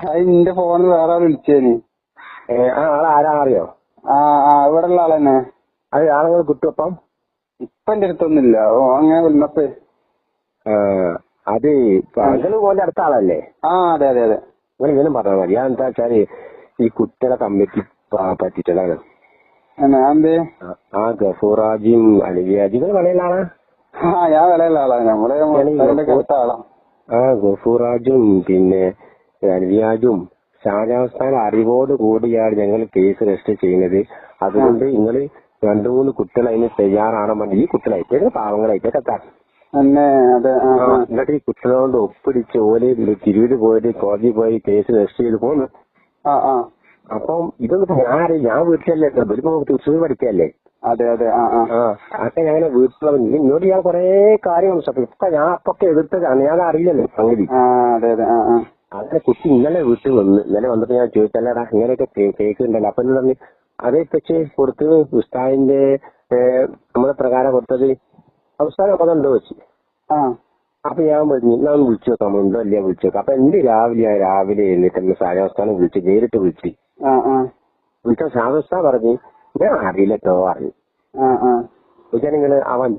അത് ഇന്റെ ഫോണിൽ വേറെ ആൾ വിളിച്ചേന്. ഏ, ആ ആ ഉള്ള ആളെന്നെ അത് ആളുകൾ കിട്ടും അപ്പം? ഇപ്പൊ എന്റെ അടുത്തൊന്നുമില്ല. ഓ അങ്ങനെ വിളിന്നപ്പോ. ആ, അത് നിങ്ങൾ മോന്റെ അടുത്ത ആളല്ലേ? ആ അതെ അതെ അതെ. നിങ്ങൾ ഇങ്ങനെ പറഞ്ഞാൽ മതി. ഞാൻ എന്താ വെച്ചാൽ ഈ കുട്ടികളെ കമ്മിറ്റി ആ- ഗഫൂറാജിയും അലിവിയാജികൾ വളയലാണാ ആ ഞാൻ വിലയുള്ള ആളാ. നമ്മൾ ആളാ. ആ ഗഫൂറാജും പിന്നെ അലിവിയാജും ഷാജാസ്ഥാൻ അറിവോട് കൂടിയാണ് ഞങ്ങൾ കേസ് രജിസ്റ്റർ ചെയ്യുന്നത്. അതുകൊണ്ട് നിങ്ങൾ രണ്ടു മൂന്ന് കുട്ടികൾ അതിന് തയ്യാറാണെന്നുണ്ടെങ്കിൽ ഈ കുട്ടികളായിട്ട് പാവങ്ങളായിട്ട് ആ. എന്നിട്ട് ഈ കുട്ടികളോട് ഒപ്പിടിച്ച് ഓലെ തിരുവിൽ പോയിട്ട് കോടതി പോയി കേസ് രജിസ്റ്റർ ചെയ്ത് പോന്നു. അപ്പം ഇതൊന്നും ഇപ്പൊ ഞാൻ വീട്ടിലല്ലേ തൃശ്ശൂർ പഠിക്കല്ലേ? അതെ അതെ അപ്പൊ ഞാൻ വീട്ടിലുള്ള ഇന്നോട് ഞാൻ കൊറേ കാര്യങ്ങൾ ഇപ്പൊ ഞാൻ അപ്പൊക്കെ എതിർത്തതാണ്. ഞാൻ അറിയില്ലല്ലോ സംഗതി. അതെ അതെ അങ്ങനെ കുട്ടി ഇന്നലെ വീട്ടിൽ വന്ന് ഇന്നലെ വന്നപ്പോ ഞാൻ ചോദിച്ചല്ലടാ ഇങ്ങനെയൊക്കെ കേ- കേക്ക് ഉണ്ടല്ലോ അപ്പൊ എന്താ പറഞ്ഞു? അതേ പക്ഷെ കൊടുത്ത് ഉസ്താദിന്റെ നമ്മുടെ പ്രകാരം കൊടുത്തത് അപ്പൊ ഉണ്ടോ വെച്ച്. അപ്പൊ ഞാൻ പറഞ്ഞു ഞാൻ വിളിച്ചു നോക്കാം ഉണ്ടോ അല്ലേ വിളിച്ചു നോക്കാം. അപ്പൊ എന്ത് രാവിലെ ഞാൻ രാവിലെ എഴുന്നേറ്റ് എന്നെ സാജാസ്ഥാനം വിളിച്ച് നേരിട്ട് വിളിച്ചു. വിളിച്ച സാജാസ്ഥാൻ പറഞ്ഞു ഞാൻ അറിയില്ലട്ടോ പറഞ്ഞു. ആ വിളിച്ചാനിങ്ങനെ അവൻ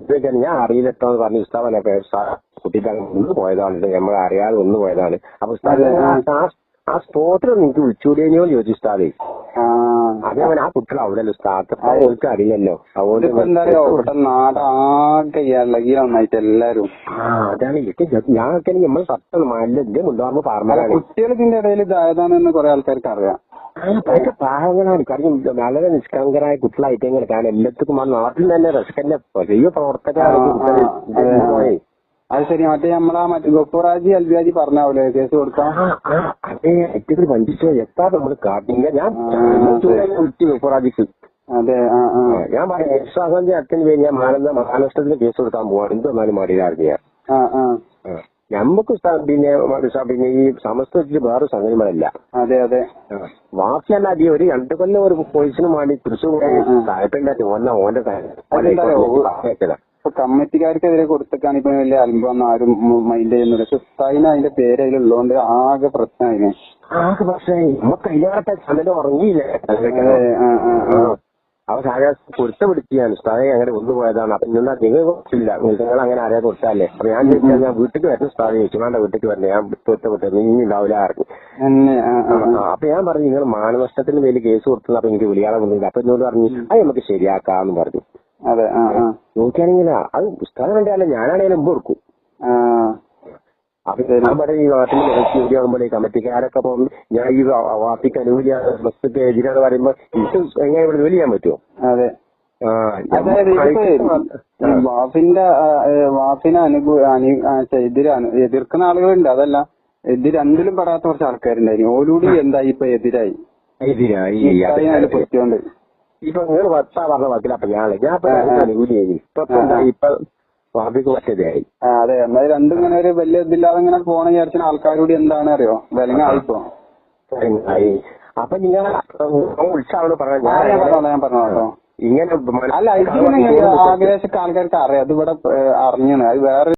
ഞാൻ അറിയില്ലട്ടോ എന്ന് പറഞ്ഞു ഉസ്താവനെ കുട്ടിക്ക് ഒന്ന് പോയതാണ് നമ്മൾ അറിയാതെ ഒന്ന് പോയതാണ്. അപ്പൊ ഉസ്താദ് ആ. സ്പോട്ടിൽ നിനക്ക് വിളിച്ചുകൂടിയോ ചോദിച്ചു ഉസ്താദേ. ആ. അതേപോലെ ആ കുട്ടികൾ അവിടെ ഉസ്താദ്. അതെ. അവർക്ക് അറിയില്ലല്ലോ. ഇതിപ്പോ എന്താ അറിയോ? ഇവിടെ നാടാകെ ഇളകി നന്നായിട്ട് എല്ലാരും. ആ അതാണ് ഞാനൊക്കെ നമ്മൾ സത്യം നല്ല എന്റെ മുണ്ടാകുമ്പോ കുട്ടികൾ ഇതിന്റെ ഇടയിൽ ഇതായതാണെന്ന് കുറെ ആൾക്കാർക്ക് അറിയാം. ഭയങ്കര പാവങ്ങളാണ്. കാരണം വളരെ നിഷ്കളങ്കരായ കുട്ടികളായിട്ട് കാരണം എല്ലാത്തിനും നാട്ടിൽ തന്നെ റെസ്കന്റെ വലിയ അതെ, ശരി. മറ്റേ നമ്മളെ മറ്റേ ഗഫൂറാജി അൽബിയാജി പറഞ്ഞാവൂലേ കേസ് കൊടുക്കാൻ അതെ ഏറ്റത്തിൽ വഞ്ചിച്ചോ എത്താ നമ്മൾ കാട്ടില്ല. ഞാൻ വിളിച്ചു അതെ. ആ ആ. ഞാൻ പറയാം യശ്വാസന്റെ അച്ഛൻ ഞാൻ മാനന്ദ മഹാനഷ്ടത്തിന് കേസ് കൊടുക്കാൻ പോവാണ്. എന്ത് വന്നാലും ആ ആ. നമുക്ക് പിന്നെ പിന്നെ ഈ സമസ്തത്തിൽ വേറെ സംഗതികളല്ല അതെ അതെ. വാക്കിയല്ല അതി ഒരു രണ്ടു കൊല്ലം ഒരു പോലീസിനും വേണ്ടി തൃശ്ശൂർ ഓന്റെ? ഇപ്പൊ കമ്മിറ്റിക്കാർക്കെതിരെ കൊടുത്തേക്കാണ് ഇപ്പൊ വലിയ അൽബം ആരും മൈൻഡ് ചെയ്യുന്നില്ല പക്ഷെ ഉസ്താദിന് അതിന്റെ പേര് അതിലുള്ളതുകൊണ്ട് ആകെ പ്രശ്നമായി ആകെ പക്ഷേ നമുക്ക് അതിനകത്തെ ചന്ദ്രൻ ഉറങ്ങിയില്ല? അവ സാധാരണ പൊരുത്ത പിടിച്ചാണ് ഉസ്താദെ അങ്ങനെ കൊണ്ടുപോയതാണ് അപ്പൊ ഇന്നാ നിങ്ങൾ കുറച്ചില്ല നിങ്ങൾ അങ്ങനെ ആരെയാ കൊടുത്താലേ. അപ്പൊ ഞാൻ ചോദിച്ചാൽ ഞാൻ വീട്ടിൽ വരുന്ന ഉസ്താദെ. ചോദിച്ചു വീട്ടിൽ വരണേ ഞാൻ പൊരുത്തപ്പെട്ടു നീ ഉണ്ടാവില്ല ആർക്കും. അപ്പൊ ഞാൻ പറഞ്ഞു നിങ്ങൾ മാനനഷ്ടത്തിന് പേര് കേസ് കൊടുത്തത് അപ്പൊ എനിക്ക് വിളിയാളെ കൊണ്ടില്ല അപ്പൊ എന്നോട് പറഞ്ഞു അത് നമുക്ക് ശരിയാക്കാന്ന് പറഞ്ഞു. അതെ നോക്കിയാണെങ്കിൽ അത് പുസ്തകം വേണ്ടല്ല ഞാനാണെങ്കിലും മുമ്പ് കൊടുക്കും. അപ്പൊ ഈ കമ്മിറ്റിക്കാരൊക്കെ ഇപ്പം ഞാൻ ഈ വാപ്പിക്ക് അനുകൂലിയാണ് ബസ്സൊക്കെ എതിരാണ് പറയുമ്പോ എനിക്ക് എങ്ങനെ ഇവിടെ ജോലി ചെയ്യാൻ പറ്റുമോ അതെ. അതായത് വാഫിന്റെ വാഫിനെ അനുകൂ ഛെ, എതിർക്കുന്ന ആളുകളുണ്ട്. അതല്ല ഇത് രണ്ടിലും പറയാത്ത കുറച്ച് ആൾക്കാരുണ്ടായിരുന്നു. ഓലൂടി എന്തായി ഇപ്പൊ എതിരായി? എതിരായി. പറ്റിയോണ്ട് ഇപ്പൊ നിങ്ങൾ വത്താ പറഞ്ഞ വാക്കില അപ്പൊ ഞാൻ ഞാൻ ഇപ്പൊ. അനുകൂലിയായി ഇപ്പൊ ഇപ്പൊ വാപ്പിക്ക് പറ്റതായി ആ, അതെ. എന്നാൽ രണ്ടും ഇങ്ങനെ ഒരു വലിയ ഇതില്ലാതെ ഇങ്ങനെ പോണ വിചാരിച്ച ആൾക്കാരോട് എന്താണ് അറിയോ? വിലങ്ങ ആയിപ്പോ ആയി. അപ്പൊ നിങ്ങൾ വിളിച്ചാളോട് ഞാൻ പറഞ്ഞ ഞാൻ പറഞ്ഞോളാം കേട്ടോ. ഇങ്ങനെ അല്ല ഇത് പിന്നെ ആഗ്രഹിച്ച ആൾക്കാർക്ക് അറിയാം. അത് ഇവിടെ അറിഞ്ഞാണ് അത് വേറെ